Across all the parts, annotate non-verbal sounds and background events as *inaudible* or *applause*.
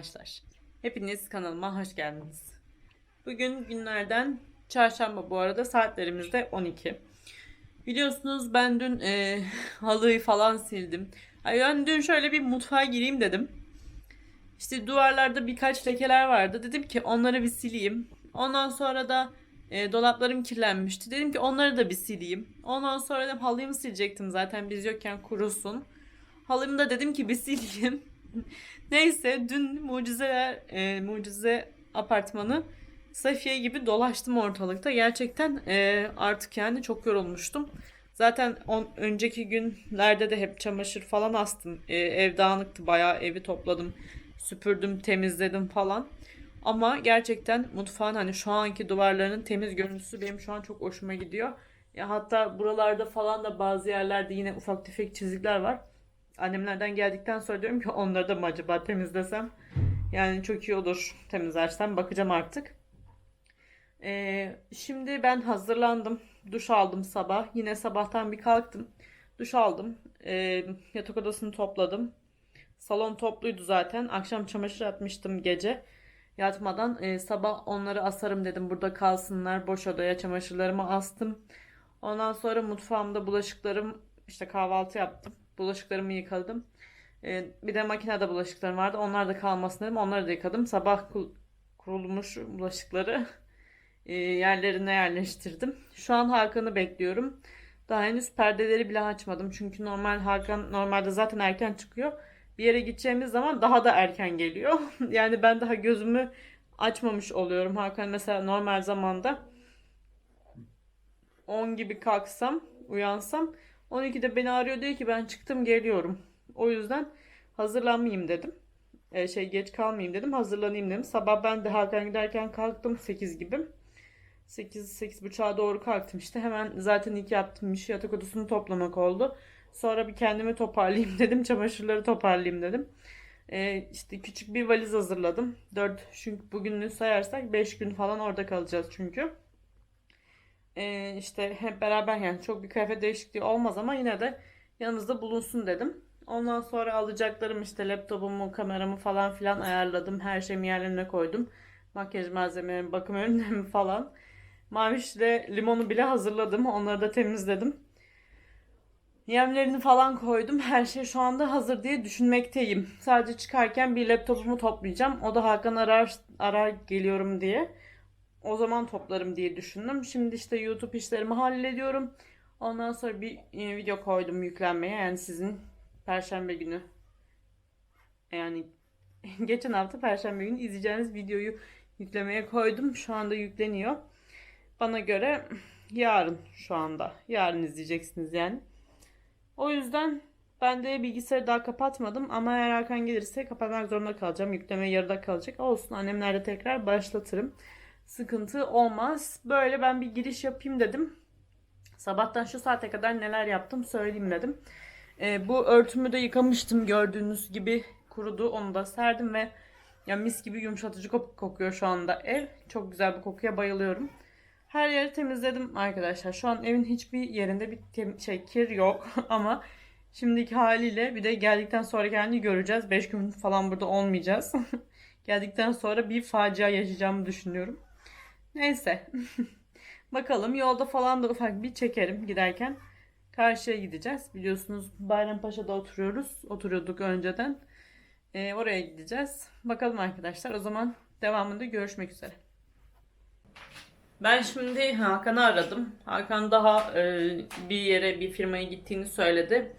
arkadaşlar. Hepiniz kanalıma hoş geldiniz. Bugün günlerden çarşamba bu arada saatlerimiz de 12. Biliyorsunuz ben dün e, *laughs* halıyı falan sildim. Ay ben dün şöyle bir mutfağa gireyim dedim. İşte duvarlarda birkaç lekeler vardı. Dedim ki onları bir sileyim. Ondan sonra da e, dolaplarım kirlenmişti. Dedim ki onları da bir sileyim. Ondan sonra da halıyımı silecektim zaten biz yokken kurusun. Halımı da dedim ki bir sileyim. *laughs* Neyse dün mucizeler e, mucize apartmanı Safiye gibi dolaştım ortalıkta. Gerçekten e, artık yani çok yorulmuştum. Zaten on, önceki günlerde de hep çamaşır falan astım. E, ev dağınıktı bayağı evi topladım. Süpürdüm, temizledim falan. Ama gerçekten mutfağın hani şu anki duvarlarının temiz görüntüsü benim şu an çok hoşuma gidiyor. Ya hatta buralarda falan da bazı yerlerde yine ufak tefek çizikler var. Annemlerden geldikten sonra diyorum ki onları da mı acaba temizlesem? Yani çok iyi olur temizlersem. Bakacağım artık. Ee, şimdi ben hazırlandım. Duş aldım sabah. Yine sabahtan bir kalktım. Duş aldım. Ee, yatak odasını topladım. Salon topluydu zaten. Akşam çamaşır atmıştım gece. Yatmadan Ee, sabah onları asarım dedim. Burada kalsınlar. Boş odaya çamaşırlarımı astım. Ondan sonra mutfağımda bulaşıklarım işte kahvaltı yaptım. Bulaşıklarımı yıkadım. Ee, bir de makinede bulaşıklarım vardı. Onlar da kalmasın dedim. Onları da yıkadım. Sabah kurulmuş bulaşıkları e, yerlerine yerleştirdim. Şu an Hakan'ı bekliyorum. Daha henüz perdeleri bile açmadım. Çünkü normal Hakan normalde zaten erken çıkıyor. Bir yere gideceğimiz zaman daha da erken geliyor. *laughs* yani ben daha gözümü açmamış oluyorum. Hakan mesela normal zamanda 10 gibi kalksam, uyansam 12'de beni arıyor diyor ki ben çıktım geliyorum. O yüzden hazırlanmayayım dedim. Ee, şey geç kalmayayım dedim. Hazırlanayım dedim. Sabah ben de Hakan giderken kalktım 8 gibi. 8 8.30'a doğru kalktım işte. Hemen zaten ilk yaptığım iş yatak odasını toplamak oldu. Sonra bir kendimi toparlayayım *laughs* dedim. Çamaşırları toparlayayım dedim. Ee, işte küçük bir valiz hazırladım. 4 çünkü bugününü sayarsak 5 gün falan orada kalacağız çünkü. Ee, işte hep beraber yani çok bir kıyafet değişikliği olmaz ama yine de yanımızda bulunsun dedim. Ondan sonra alacaklarım işte laptopumu, kameramı falan filan ayarladım. Her şeyimi yerlerine koydum. Makyaj malzemelerimi, bakım ürünlerimi falan. Mavişle limonu bile hazırladım. Onları da temizledim. Yemlerini falan koydum. Her şey şu anda hazır diye düşünmekteyim. Sadece çıkarken bir laptopumu toplayacağım. O da Hakan arar, arar geliyorum diye. O zaman toplarım diye düşündüm. Şimdi işte YouTube işlerimi hallediyorum. Ondan sonra bir video koydum yüklenmeye. Yani sizin Perşembe günü yani *laughs* geçen hafta Perşembe günü izleyeceğiniz videoyu yüklemeye koydum. Şu anda yükleniyor. Bana göre yarın şu anda. Yarın izleyeceksiniz yani. O yüzden ben de bilgisayarı daha kapatmadım ama eğer Hakan gelirse kapatmak zorunda kalacağım. Yükleme yarıda kalacak. Olsun annemlerle tekrar başlatırım. Sıkıntı olmaz. Böyle ben bir giriş yapayım dedim. Sabahtan şu saate kadar neler yaptım söyleyeyim dedim. Ee, bu örtümü de yıkamıştım gördüğünüz gibi kurudu. Onu da serdim ve ya mis gibi yumuşatıcı kok- kokuyor şu anda ev. Çok güzel bir kokuya bayılıyorum. Her yeri temizledim arkadaşlar. Şu an evin hiçbir yerinde bir şey kir yok *laughs* ama şimdiki haliyle bir de geldikten sonraki halini göreceğiz. 5 gün falan burada olmayacağız. *laughs* geldikten sonra bir facia yaşayacağımı düşünüyorum. Neyse. *laughs* Bakalım yolda falan da ufak bir çekerim giderken. Karşıya gideceğiz. Biliyorsunuz Bayrampaşa'da oturuyoruz. Oturuyorduk önceden. Ee, oraya gideceğiz. Bakalım arkadaşlar. O zaman devamında görüşmek üzere. Ben şimdi Hakan'ı aradım. Hakan daha e, bir yere bir firmaya gittiğini söyledi.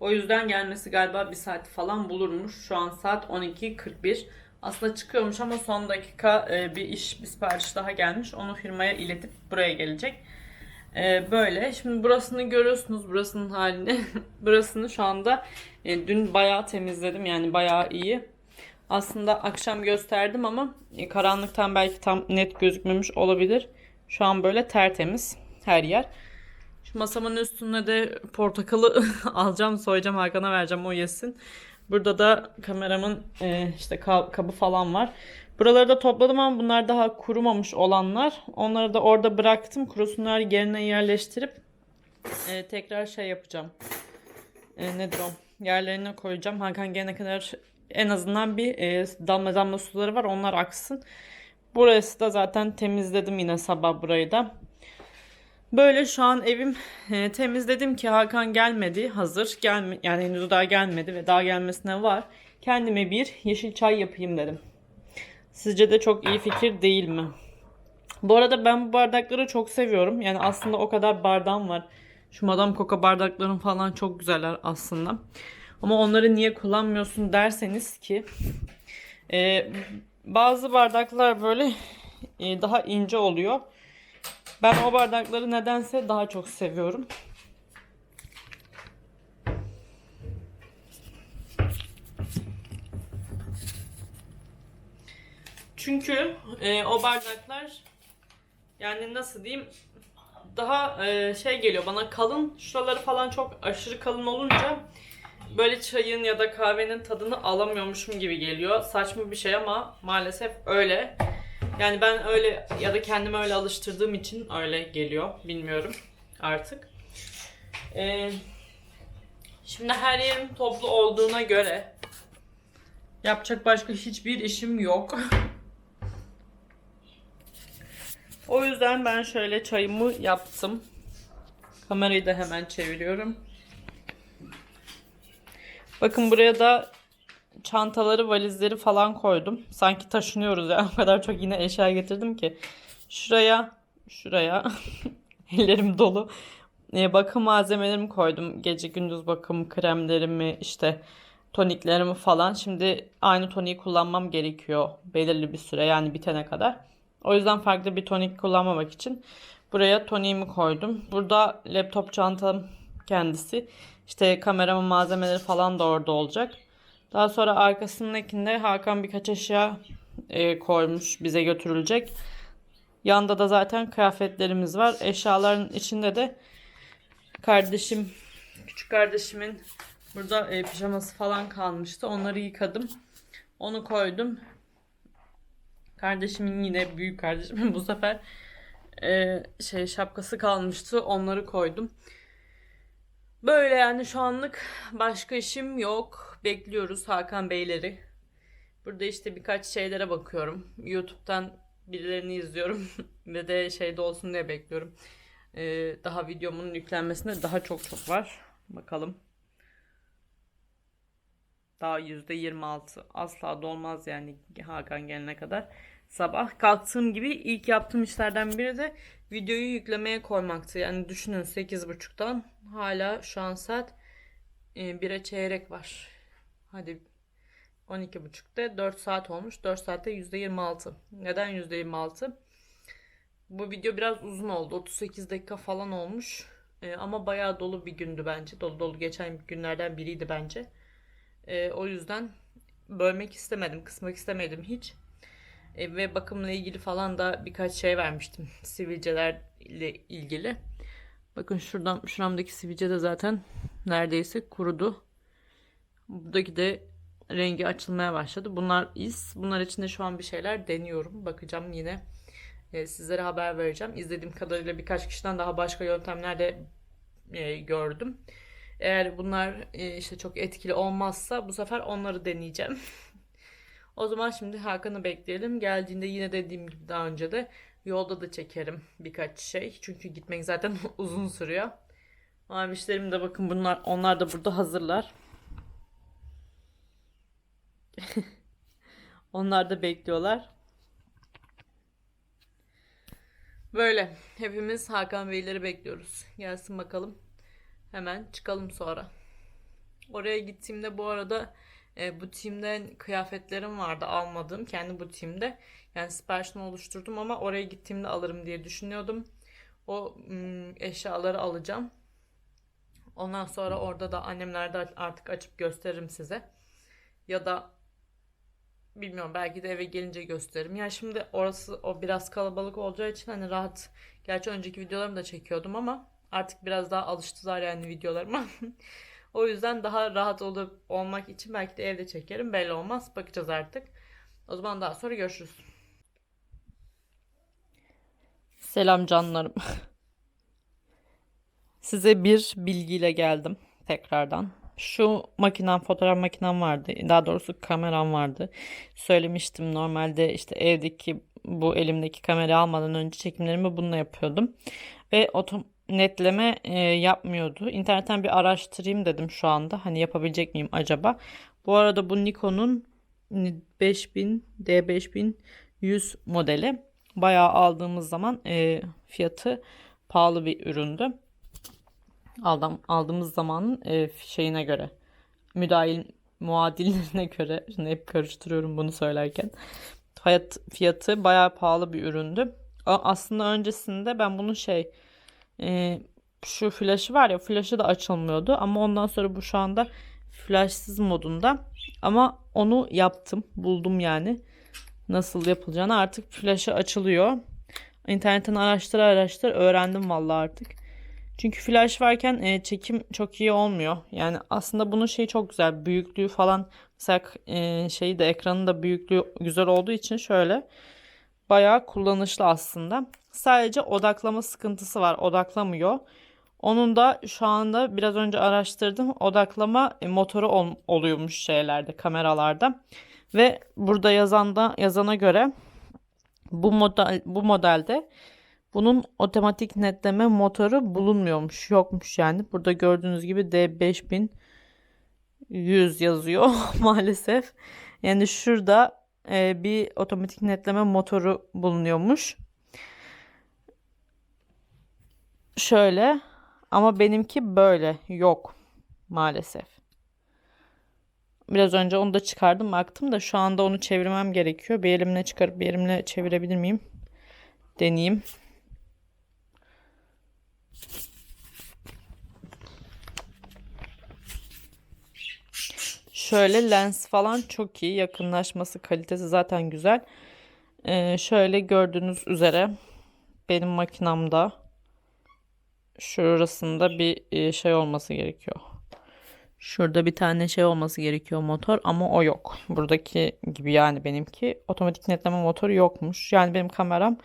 O yüzden gelmesi galiba bir saat falan bulurmuş. Şu an saat 12.41. Aslında çıkıyormuş ama son dakika e, bir iş, bir sipariş daha gelmiş. Onu firmaya iletip buraya gelecek. E, böyle. Şimdi burasını görüyorsunuz. Burasının halini. *laughs* burasını şu anda e, dün bayağı temizledim. Yani bayağı iyi. Aslında akşam gösterdim ama e, karanlıktan belki tam net gözükmemiş olabilir. Şu an böyle tertemiz her yer. Şu masamın üstüne de portakalı *laughs* alacağım, soyacağım Hakan'a vereceğim o yesin. Burada da kameramın e, işte ka- kabı falan var. Buraları da topladım ama bunlar daha kurumamış olanlar. Onları da orada bıraktım. Kurusunlar yerine yerleştirip e, tekrar şey yapacağım. E, nedir o? Yerlerine koyacağım. Hakan gelene kadar En azından bir e, damla damla suları var onlar aksın. Burası da zaten temizledim yine sabah burayı da. Böyle şu an evim e, temizledim ki Hakan gelmedi hazır. Gelme, yani henüz daha gelmedi ve daha gelmesine var. Kendime bir yeşil çay yapayım dedim. Sizce de çok iyi fikir değil mi? Bu arada ben bu bardakları çok seviyorum. Yani aslında o kadar bardağım var. Şu Madame Coca bardaklarım falan çok güzeller aslında. Ama onları niye kullanmıyorsun derseniz ki e, bazı bardaklar böyle e, daha ince oluyor. Ben o bardakları nedense daha çok seviyorum. Çünkü e, o bardaklar yani nasıl diyeyim daha e, şey geliyor bana kalın şuraları falan çok aşırı kalın olunca böyle çayın ya da kahvenin tadını alamıyormuşum gibi geliyor. Saçma bir şey ama maalesef öyle. Yani ben öyle ya da kendimi öyle alıştırdığım için öyle geliyor. Bilmiyorum artık. Ee, şimdi her yerim toplu olduğuna göre yapacak başka hiçbir işim yok. *laughs* o yüzden ben şöyle çayımı yaptım. Kamerayı da hemen çeviriyorum. Bakın buraya da çantaları, valizleri falan koydum. Sanki taşınıyoruz ya. *laughs* O kadar çok yine eşya getirdim ki. Şuraya, şuraya *laughs* ellerim dolu. E, bakım malzemelerimi koydum. Gece gündüz bakım kremlerimi, işte toniklerimi falan. Şimdi aynı toniği kullanmam gerekiyor belirli bir süre yani bitene kadar. O yüzden farklı bir tonik kullanmamak için buraya toniğimi koydum. Burada laptop çantam kendisi. İşte kameramın malzemeleri falan da orada olacak. Daha sonra arkasındakinde Hakan birkaç eşya e, koymuş bize götürülecek. Yanında da zaten kıyafetlerimiz var. Eşyaların içinde de kardeşim, küçük kardeşimin burada e, pijaması falan kalmıştı. Onları yıkadım. Onu koydum. Kardeşimin yine büyük kardeşimin *laughs* bu sefer e, şey şapkası kalmıştı. Onları koydum. Böyle yani şu anlık başka işim yok. Bekliyoruz Hakan Beyleri. Burada işte birkaç şeylere bakıyorum. YouTube'dan birilerini izliyorum. *laughs* Ve de şeyde olsun diye bekliyorum. Ee, daha videomun yüklenmesine daha çok çok var. Bakalım. Daha %26. Asla dolmaz yani Hakan gelene kadar. Sabah kalktığım gibi ilk yaptığım işlerden biri de videoyu yüklemeye koymaktı. Yani düşünün 8.30'dan hala şu an saat 1'e çeyrek var. Hadi 12.30'da 4 saat olmuş. 4 saatte %26. Neden %26? Bu video biraz uzun oldu. 38 dakika falan olmuş. Ee, ama bayağı dolu bir gündü bence. Dolu dolu geçen günlerden biriydi bence. Ee, o yüzden bölmek istemedim. Kısmak istemedim hiç. Ee, ve bakımla ilgili falan da birkaç şey vermiştim. *laughs* Sivilcelerle ilgili. Bakın şuradan şuramdaki sivilce de zaten neredeyse kurudu. Buradaki de rengi açılmaya başladı. Bunlar iz. Bunlar için de şu an bir şeyler deniyorum. Bakacağım yine. E, sizlere haber vereceğim. İzlediğim kadarıyla birkaç kişiden daha başka yöntemler de e, gördüm. Eğer bunlar e, işte çok etkili olmazsa bu sefer onları deneyeceğim. *laughs* o zaman şimdi Hakan'ı bekleyelim. Geldiğinde yine dediğim gibi daha önce de yolda da çekerim birkaç şey. Çünkü gitmek zaten *laughs* uzun sürüyor. Mavişlerim de bakın bunlar onlar da burada hazırlar. *laughs* Onlar da bekliyorlar. Böyle hepimiz Hakan Beyleri bekliyoruz. Gelsin bakalım. Hemen çıkalım sonra. Oraya gittiğimde bu arada e, butiğimden kıyafetlerim vardı almadığım kendi butiğimde. Yani siparişini oluşturdum ama oraya gittiğimde alırım diye düşünüyordum. O ım, eşyaları alacağım. Ondan sonra orada da annemlerde artık açıp gösteririm size. Ya da bilmiyorum belki de eve gelince gösteririm. Ya şimdi orası o biraz kalabalık olacağı için hani rahat. Gerçi önceki videolarımı da çekiyordum ama artık biraz daha alıştılar yani videolarıma. *laughs* o yüzden daha rahat olup olmak için belki de evde çekerim. Belli olmaz. Bakacağız artık. O zaman daha sonra görüşürüz. Selam canlarım. *laughs* Size bir bilgiyle geldim tekrardan. Şu makinem, fotoğraf makinem vardı. Daha doğrusu kameram vardı. Söylemiştim normalde işte evdeki bu elimdeki kamerayı almadan önce çekimlerimi bununla yapıyordum. Ve otom netleme e, yapmıyordu. İnternetten bir araştırayım dedim şu anda. Hani yapabilecek miyim acaba? Bu arada bu Nikon'un 5000 D5100 modeli. Bayağı aldığımız zaman e, fiyatı pahalı bir üründü. Aldım, aldığımız zamanın e, şeyine göre müdahil muadillerine *laughs* göre şimdi hep karıştırıyorum bunu söylerken. Hayat fiyatı bayağı pahalı bir üründü. Aslında öncesinde ben bunu şey e, şu flaşı var ya flaşı da açılmıyordu ama ondan sonra bu şu anda flashsız modunda. Ama onu yaptım buldum yani. Nasıl yapılacağını artık flaşı açılıyor. İnternetten araştır araştır öğrendim vallahi artık çünkü flash varken e, çekim çok iyi olmuyor. Yani aslında bunun şeyi çok güzel. Büyüklüğü falan mesela e, şeyi de ekranın da büyüklüğü güzel olduğu için şöyle bayağı kullanışlı aslında. Sadece odaklama sıkıntısı var. Odaklamıyor. Onun da şu anda biraz önce araştırdım. Odaklama e, motoru ol, oluyormuş şeylerde, kameralarda. Ve burada yazanda yazana göre bu model bu modelde bunun otomatik netleme motoru bulunmuyormuş. Yokmuş yani. Burada gördüğünüz gibi D5100 yazıyor *laughs* maalesef. Yani şurada e, bir otomatik netleme motoru bulunuyormuş. Şöyle ama benimki böyle yok maalesef. Biraz önce onu da çıkardım baktım da şu anda onu çevirmem gerekiyor. Bir elimle çıkarıp bir elimle çevirebilir miyim? Deneyeyim. Şöyle lens falan çok iyi. Yakınlaşması kalitesi zaten güzel. Ee, şöyle gördüğünüz üzere benim makinamda şurasında bir e, şey olması gerekiyor. Şurada bir tane şey olması gerekiyor motor ama o yok. Buradaki gibi yani benimki otomatik netleme motoru yokmuş. Yani benim kameram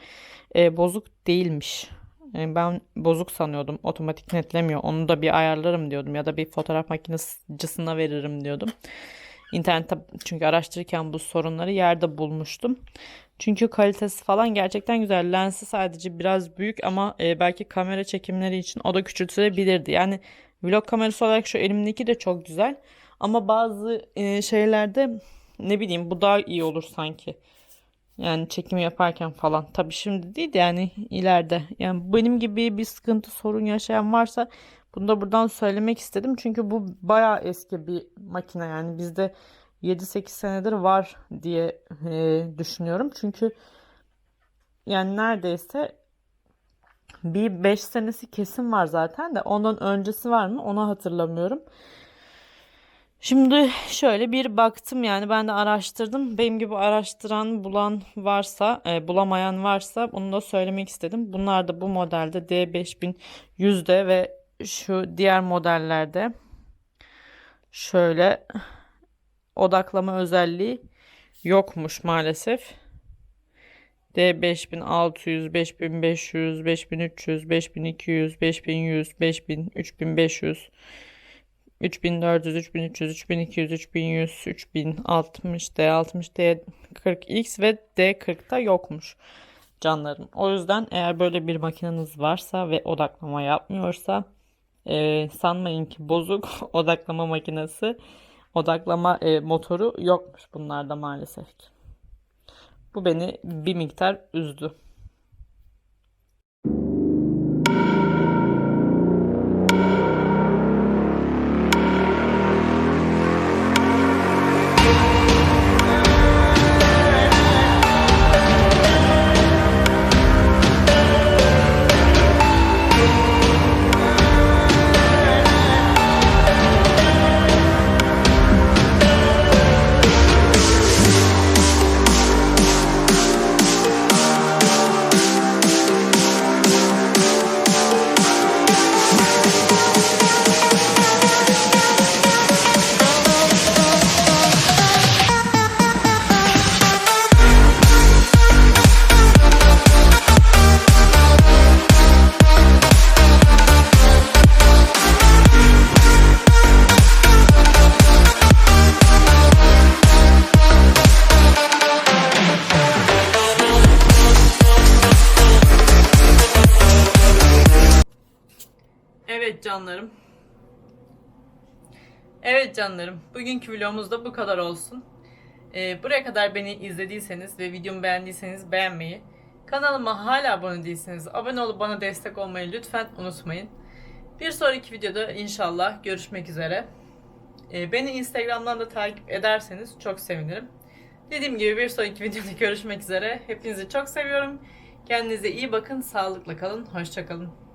e, bozuk değilmiş. E, ben bozuk sanıyordum. Otomatik netlemiyor. Onu da bir ayarlarım diyordum ya da bir fotoğraf makinecisine veririm diyordum. İnternette çünkü araştırırken bu sorunları yerde bulmuştum. Çünkü kalitesi falan gerçekten güzel. Lensi sadece biraz büyük ama e, belki kamera çekimleri için o da küçültülebilirdi. Yani vlog kamerası olarak şu elimdeki de çok güzel. Ama bazı e, şeylerde ne bileyim bu daha iyi olur sanki. Yani çekim yaparken falan. Tabii şimdi değil de yani ileride. Yani benim gibi bir sıkıntı sorun yaşayan varsa bunu da buradan söylemek istedim. Çünkü bu bayağı eski bir makine yani bizde 7-8 senedir var diye e, düşünüyorum. Çünkü yani neredeyse bir 5 senesi kesin var zaten de ondan öncesi var mı onu hatırlamıyorum. Şimdi şöyle bir baktım yani ben de araştırdım. Benim gibi araştıran bulan varsa, e, bulamayan varsa bunu da söylemek istedim. Bunlar da bu modelde D5100'de ve şu diğer modellerde şöyle odaklama özelliği yokmuş maalesef. D5600, 5500, 5300, 5200, 5100, 5000, 3500, 3400, 3300, 3200, 3100, 3060, D60, D40X ve D40'da yokmuş canlarım. O yüzden eğer böyle bir makineniz varsa ve odaklama yapmıyorsa e, sanmayın ki bozuk *laughs* odaklama makinesi odaklama e, motoru yokmuş bunlarda maalesef ki. Bu beni bir miktar üzdü. Evet canlarım. Evet canlarım. Bugünkü vlogumuz da bu kadar olsun. Ee, buraya kadar beni izlediyseniz ve videomu beğendiyseniz beğenmeyi, kanalıma hala abone değilseniz abone olup bana destek olmayı lütfen unutmayın. Bir sonraki videoda inşallah görüşmek üzere. Ee, beni Instagram'dan da takip ederseniz çok sevinirim. Dediğim gibi bir sonraki videoda görüşmek üzere. Hepinizi çok seviyorum. Kendinize iyi bakın, sağlıkla kalın, hoşçakalın.